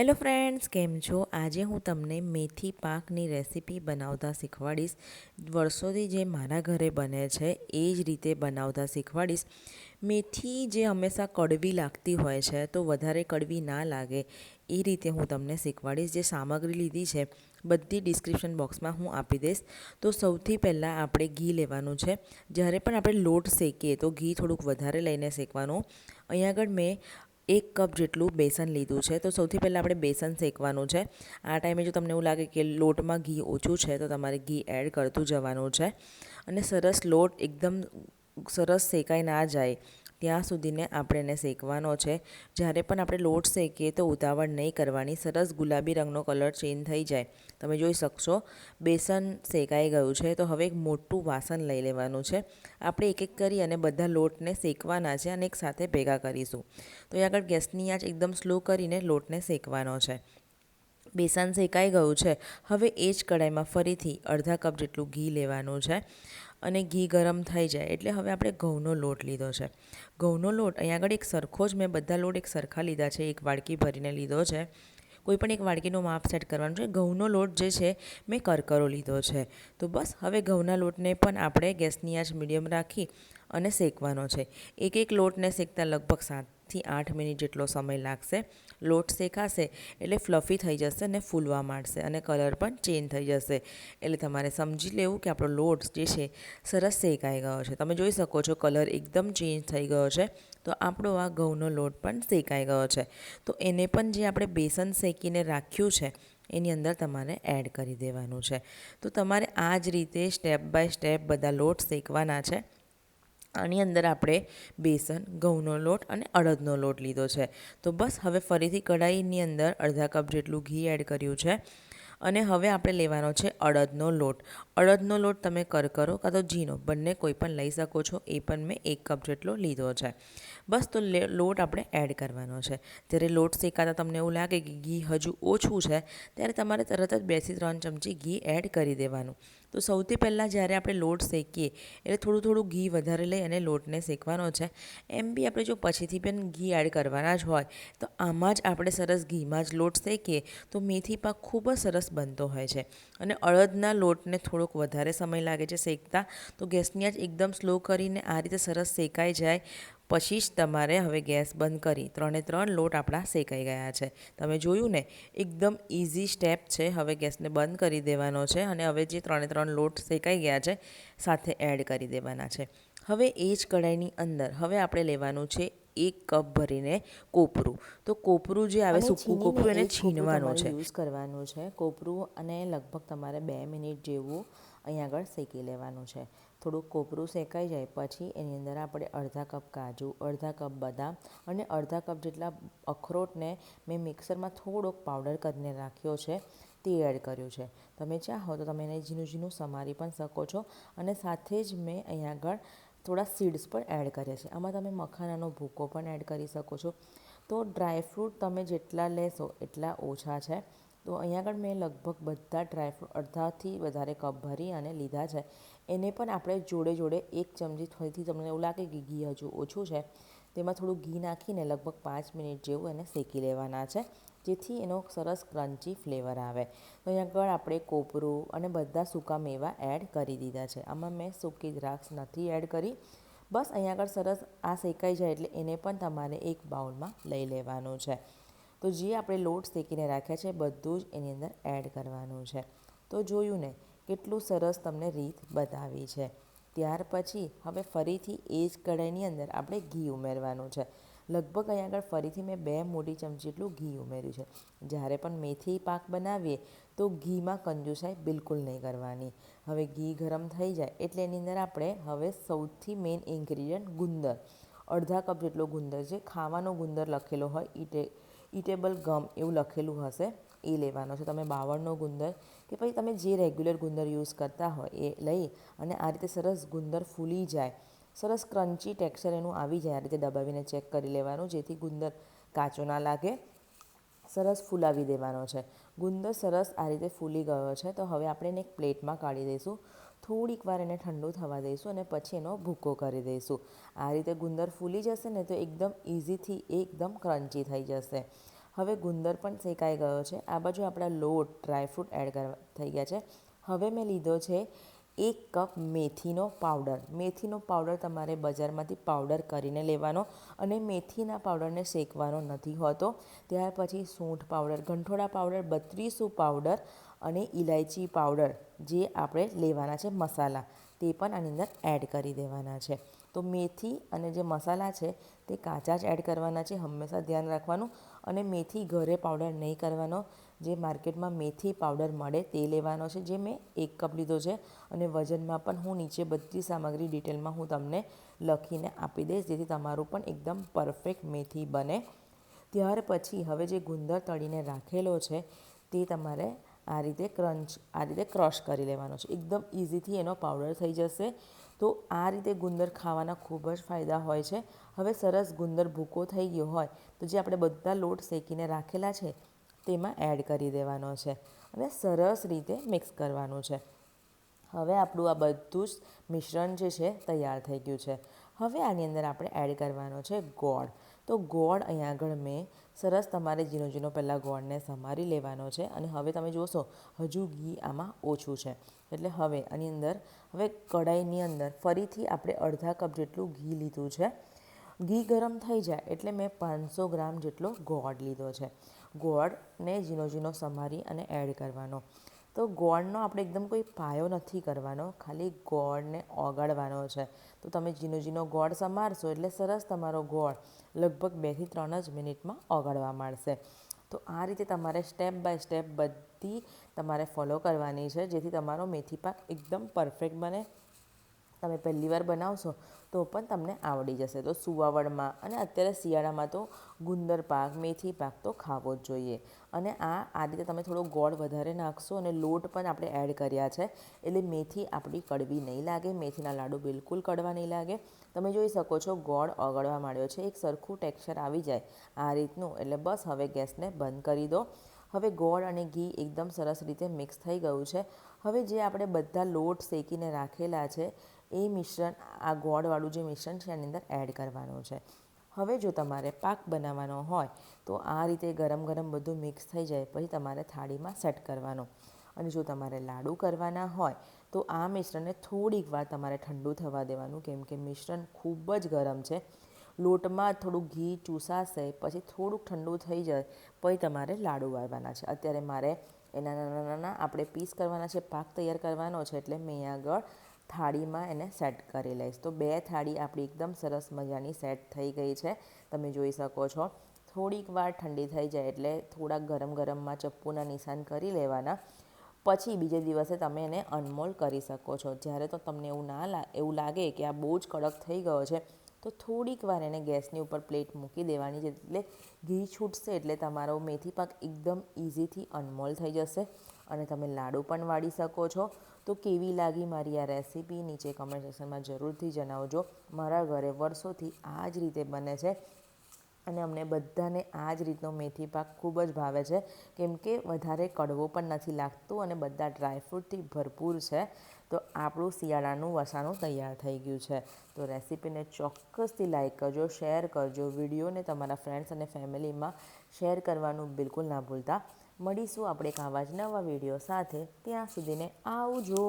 Hello friends, કેમ છો? આજે હું તમને મેથી પાકની રેસીપી બનાવતા શીખવાડીશ. વર્ષોથી જે મારા ઘરે બને છે, એ જ રીતે બનાવતા શીખવાડીશ. મેથી જે હંમેશા કડવી લાગતી હોય છે, તો વધારે કડવી ના લાગે. એ રીતે હું તમને શીખવાડીશ જે સામગ્રી લીધી છે, બધી ડિસ્ક્રિપ્શન બોક્સમાં હું આપી દઈશ. તો સૌથી પહેલાં આપણે ઘી લેવાનું છે. જ્યારે પણ આપણે લોટ શેકીએ, તો ઘી થોડુંક વધારે લઈને શેકવાનું. અહીંયા આગળ મેં એક કપ જેટલું બેસન લીધું છે. તો સૌથી પહેલાં આપણે બેસન શેકવાનું છે. આ ટાઈમે જો તમને એવું લાગે કે લોટમાં ઘી ઓછું છે, તો તમારે ઘી એડ કરતું જવાનું છે. અને સરસ લોટ એકદમ સરસ શેકાઈ ના જાય. ત્યાં સુધીને આપણે એને શેકવાનો છે. જ્યારે પણ આપણે લોટ શેકીએ તો ઉતાવળ નહીં કરવાની, સરસ ગુલાબી રંગનો કલર ચેન્જ થઈ જાય. તમે જોઈ શકશો, બેસન શેકાઈ ગયું છે, તો હવે એક મોટું વાસણ લઈ લેવાનું છે. આપણે એક એક કરી અને બધા લોટને શેકવાના છે અને એક સાથે ભેગા કરીશું. તો એ આગળ ગેસની આંચ એકદમ સ્લો કરીને લોટને શેકવાનો છે. બેસન શેકાઈ ગયું છે. હવે એ જ કઢાઈમાં ફરીથી અડધા કપ જેટલું ઘી લેવાનું છે. અને ઘી ગરમ થઈ જાય. એટલે હવે આપણે ઘઉંનો લોટ લીધો છે. ઘઉંનો લોટ અહીંયા આગળ એક સરખો જ મેં બધા લોટ એક સરખા લીધા છે. એક વાડકી ભરીને લીધો છે. કોઈ પણ એક વાડકીનું માપ સેટ કરવાનું છે. ઘઉંનો લોટ જે છે, મેં કરકરો લીધો છે. તો બસ, હવે ઘઉંના લોટને પણ આપણે ગેસની આંચ મીડિયમ રાખી અને શેકવાનો છે. એક એક લોટને શેકતા લગભગ સાતથી આઠ મિનિટ જેટલો સમય લાગશે. લોટ શેકાશે એટલે ફ્લફી થઈ જશે અને ફૂલવા માંડશે અને કલર પણ ચેન્જ થઈ જશે. એટલે તમારે સમજી લેવું કે આપણો લોટ જે છે સરસ શેકાઈ ગયો છે. તમે જોઈ શકો છો કલર એકદમ ચેન્જ થઈ ગયો છે. તો આપણો આ ઘઉંનો લોટ પણ શેકાઈ ગયો છે. તો એને પણ જે આપણે બેસન શેકીને રાખ્યું છે, એની અંદર તમારે એડ કરી દેવાનું છે. તો તમારે આ જ રીતે સ્ટેપ બાય સ્ટેપ બધા લોટ શેકવાના છે. આની અંદર આપણે બેસન, ઘઉંનો લોટ અને અડદનો લોટ લીધો છે. તો બસ હવે ફરીથી કઢાઈની અંદર અડધા કપ જેટલું ઘી એડ કર્યું છે અને હવે આપણે લેવાનો છે અડદનો લોટ. અડદનો લોટ તમે કરકરો કાં તો ઝીનો બંને કોઈ પણ લઈ શકો છો, એ પણ મેં એક કપ જેટલો લીધો છે. બસ તો લોટ આપણે એડ કરવાનો છે. જ્યારે લોટ શેકાતા તમને એવું લાગે કે ઘી હજુ ઓછું છે, ત્યારે તમારે તરત જ બેથી ત્રણ ચમચી ઘી એડ કરી દેવાનું. તો સૌથી પહેલાં જ્યારે આપણે લોટ શેકીએ, એટલે થોડું થોડું ઘી વધારે લઈ અને લોટને શેકવાનો છે. એમ બી આપણે જો પછીથી પણ ઘી એડ કરવાના જ હોય, તો આમાં જ આપણે સરસ ઘીમાં જ લોટ શેકીએ, તો મેથી પાક ખૂબ જ સરસ બનતો હોય છે. અને અડદના લોટને થોડોક વધારે સમય લાગે છે શેકતા, તો ગેસની આંચ એકદમ સ્લો કરીને આ રીતે સરસ શેકાઈ જાય. પછી જ તમારે હવે ગેસ બંધ કરી ત્રણે ત્રણ લોટ આપણા શેકાઈ ગયા છે. તમે જોયું ને એકદમ ઇઝી સ્ટેપ છે હવે ગેસને બંધ કરી દેવાનો છે અને હવે જે ત્રણે ત્રણ લોટ શેકાઈ ગયા છે સાથે એડ કરી દેવાના છે. હવે એ જ કઢાઈની અંદર હવે આપણે લેવાનું છે એક કપ ભરીને કોપરું. તો કોપરું જે આવે સૂકું કોપરું એને છીનવાનું છે. યુઝ કરવાનું છે કોપરું અને લગભગ તમારે બે મિનિટ જેવું અહીંયા આગળ શેકી લેવાનું છે. થોડુંક કોપરું શેકાઈ જાય, પછી એની અંદર આપણે અડધા કપ કાજુ, અડધા કપ બદામ અને અડધા કપ જેટલા અખરોટને મેં મિક્સરમાં થોડોક પાવડર કરીને રાખ્યો છે, તે એડ કર્યું છે. તમે ચાહો તો તમે એને ઝીણું ઝીણું સમારી પણ શકો છો અને સાથે જ મેં અહીંયા આગળ થોડા સીડ્સ પણ એડ કર્યા છે. આમાં તમે મખાનાનો ભૂકો પણ એડ કરી શકો છો. તો ડ્રાયફ્રૂટ તમે જેટલા લેશો એટલા ઓછા છે. તો અહીંયા આગળ મેં લગભગ બધા ડ્રાયફ્રૂટ અડધાથી વધારે કપ ભરી અને લીધા છે. એને પણ આપણે જોડે જોડે એક ચમચી ફરીથી તમને એવું લાગે કે ઘી હજુ ઓછું છે, તેમાં થોડું ઘી નાખીને લગભગ પાંચ મિનિટ જેવું એને શેકી લેવાના છે, જેથી એનો સરસ ક્રન્ચી ફ્લેવર આવે. તો અહીંયા આગળ આપણે કોપરું અને બધા સૂકા મેવા એડ કરી દીધા છે. આમાં મેં સૂકી દ્રાક્ષ નથી એડ કરી. બસ અહીંયા આગળ સરસ આ શેકાઈ જાય એટલે એને પણ તમારે એક બાઉલમાં લઈ લેવાનું છે. તો જે આપણે લોટ શેકીને રાખ્યા છે, બધું જ એની અંદર એડ કરવાનું છે. તો જોયું ને, કેટલું સરસ તમને રીત બતાવી છે. ત્યાર પછી હવે ફરીથી એ જ કઢાઈની અંદર આપણે ઘી ઉમેરવાનું છે. લગભગ અહીંયા આગળ ફરીથી મેં બે મોટી ચમચી જેટલું ઘી ઉમેર્યું છે. જ્યારે પણ મેથી પાક બનાવીએ, તો ઘીમાં કંજુસાઈ બિલકુલ નહીં કરવાની. હવે ઘી ગરમ થઈ જાય એટલે એની અંદર આપણે હવે સૌથી મેઇન ઇન્ગ્રીડિયન્ટ ગુંદર. અડધા કપ જેટલો ગુંદર જે ખાવાનો ગુંદર લખેલો હોય ઈટે ઇટેબલ ગમ એવું લખેલું હશે, એ લેવાનો છે. તમે બાવળનો ગુંદર કે પછી તમે જે રેગ્યુલર ગુંદર યુઝ કરતા હોય એ લઈ અને આ રીતે સરસ ગુંદર ફૂલી જાય, સરસ ક્રન્ચી ટેક્સચર એનું આવી જાય, આ રીતે દબાવીને ચેક કરી લેવાનું, જેથી ગુંદર કાચો ના લાગે, સરસ ફૂલાવી દેવાનો છે. ગુંદર સરસ આ રીતે ફૂલી ગયો છે, તો હવે આપણે એને એક પ્લેટમાં કાઢી દઈશું. થોડીક વાર એને ઠંડુ થવા દઈશું અને પછી એનો ભૂકો કરી દઈશું. આ રીતે ગુંદર ફૂલી જશે ને તો એકદમ ઇઝીથી એકદમ ક્રન્ચી થઈ જશે. હવે ગુંદર પણ શેકાઈ ગયો છે. આ બાજુ આપણા લોટ ડ્રાયફ્રૂટ એડ કરવા થઈ ગયા છે. હવે મેં લીધો છે એક કપ મેથીનો પાવડર. મેથીનો પાવડર તમારે બજારમાંથી પાવડર કરીને લેવાનો અને મેથીના પાવડરને શેકવાનો નથી હોતો. ત્યાર પછી સૂંઠ પાવડર ગંઠોડા પાવડર, બત્રીસું પાવડર અને ઇલાયચી પાવડર જે આપણે લેવાના છે મસાલા, તે પણ આની અંદર એડ કરી દેવાના છે. તો મેથી અને જે મસાલા છે તે કાચા જ એડ કરવાના છે, હંમેશા ધ્યાન રાખવાનું. અને મેથી ઘરે પાવડર નહીં કરવાનો. જે માર્કેટમાં મેથી પાવડર મળે તે લેવાનો છે, જે મેં એક કપ લીધો છે. અને વજનમાં પણ હું નીચે બધી સામગ્રી ડિટેલમાં હું તમને લખીને આપી દઈશ, જેથી તમારું પણ એકદમ પરફેક્ટ મેથી બને. ત્યાર પછી હવે જે ગુંદર તળીને રાખેલો છે, તે તમારે આ રીતે ક્રંચ, આ રીતે ક્રશ કરી લેવાનો છે. એકદમ ઇઝીથી એનો પાવડર થઈ જશે. તો આ રીતે ગુંદર ખાવાના ખૂબ જ ફાયદા હોય છે. હવે સરસ ગુંદર ભૂકો થઈ ગયો હોય, તો જે આપણે બધા લોટ શેકીને રાખેલા છે તેમાં એડ કરી દેવાનો છે અને સરસ રીતે મિક્સ કરવાનું છે. હવે આપણું આ બધું જ મિશ્રણ જે છે તૈયાર થઈ ગયું છે. હવે આની અંદર આપણે એડ કરવાનો છે ગોળ. તો ગોળ અહીંયા આગળ મેં સરસ તમારે ઝીણો ઝીણો પહેલાં ગોળને સમારી લેવાનો છે અને હવે તમે જોશો હજુ ઘી આમાં ઓછું છે. એટલે હવે આની અંદર, હવે કઢાઈની અંદર ફરીથી આપણે અડધા કપ જેટલું ઘી લીધું છે. ઘી ગરમ થઈ જાય એટલે મેં પાંચસો ગ્રામ જેટલો ગોળ લીધો છે. ગોળને ઝીણો ઝીણો સમારી અને એડ કરવાનો. તો ગોળનો આપણે એકદમ કોઈ પાયો નથી કરવાનો, ખાલી ગોળને ઓગાળવાનો છે. તો તમે ઝીણો ઝીણો ગોળ સમારશો એટલે સરસ તમારો ગોળ લગભગ બેથી ત્રણ જ મિનિટમાં ઓગાળવા માંડશે. તો આ રીતે તમારે સ્ટેપ બાય સ્ટેપ બધી તમારે ફોલો કરવાની છે, જેથી તમારો મેથી પાક એકદમ પરફેક્ટ બને. તમે પહેલીવાર બનાવશો, તો પણ તમને આવડી જશે. તો સુવાવડમાં અને અત્યારે શિયાળામાં તો ગુંદર પાક, મેથી પાક તો ખાવો જ જોઈએ. અને આ આ રીતે તમે થોડો ગોળ વધારે નાખશો અને લોટ પણ આપણે એડ કર્યા છે. એટલે મેથી આપણી કડવી નહીં લાગે, મેથીના લાડુ બિલકુલ કડવા નહીં લાગે. તમે જોઈ શકો છો, ગોળ ઓગળવા માંડ્યો છે. એક સરખું ટેક્સચર આવી જાય. આ રીતનું, એટલે બસ હવે ગેસને બંધ કરી દો. હવે ગોળ અને ઘી એકદમ સરસ રીતે મિક્સ થઈ ગયું છે. હવે જે આપણે બધા લોટ શેકીને રાખેલા છે એ મિશ્રણ, આ ગોળવાળું જે મિશ્રણ છે એની અંદર એડ કરવાનું છે. હવે જો તમારે પાક બનાવવાનો હોય, તો આ રીતે ગરમ ગરમ બધું મિક્સ થઈ જાય, પછી તમારે થાળીમાં સેટ કરવાનો. અને જો તમારે લાડુ કરવાના હોય, તો આ મિશ્રણને થોડીક વાર તમારે ઠંડુ થવા દેવાનું, કેમ કે મિશ્રણ ખૂબ જ ગરમ છે. લોટમાં થોડું ઘી ચૂસાશે, પછી થોડુંક ઠંડુ થઈ જાય, પછી તમારે લાડુ વાળવાના છે. અત્યારે મારે એના નાના નાના આપણે પીસ કરવાના છે, પાક તૈયાર કરવાનો છે, એટલે મેં આગળ થાળીમાં એને સેટ કરી લઈશ. તો બે થાળી આપણી એકદમ સરસ મજાની સેટ થઈ ગઈ છે. તમે જોઈ શકો છો. થોડીક વાર ઠંડી થઈ જાય એટલે થોડાક ગરમ ગરમમાં ચપ્પુના નિશાન કરી લેવાના. પછી બીજે દિવસે તમે એને અનમોલ કરી શકો છો. જ્યારે તો તમને એવું ના એવું લાગે કે આ બહુ જ કડક થઈ ગયો છે તો થોડીક વાર એને ગેસની ઉપર પ્લેટ મૂકી દેવાની છે. એટલે ઘી છૂટશે એટલે તમારો મેથી પાક એકદમ ઇઝીથી અનમોલ થઈ જશે અને તમે લાડુ પણ વાળી શકો છો. તો કેવી લાગી મારી આ રેસીપી? નીચે કમેન્ટ સેક્શનમાં જરૂરથી જણાવજો. મારા ઘરે વર્ષોથી આ જ રીતે બને છે. અને અમને બધાને આ જ રીતનો મેથી પાક ખૂબ જ ભાવે છે. કેમ કે વધારે કડવો પણ નથી લાગતું અને બધા ડ્રાયફ્રૂટથી ભરપૂર છે. તો આપણું શિયાળાનું વસાણું તૈયાર થઈ ગયું છે. તો રેસીપીને ચોક્કસથી લાઇક કરજો, શેર કરજો, વિડીયોને તમારા ફ્રેન્ડ્સ અને ફેમિલીમાં શેર કરવાનું બિલકુલ ના ભૂલતા. મળીશું આપણે એક આવા જ નવા વીડિયો સાથે. ત્યાં સુધીને આવજો.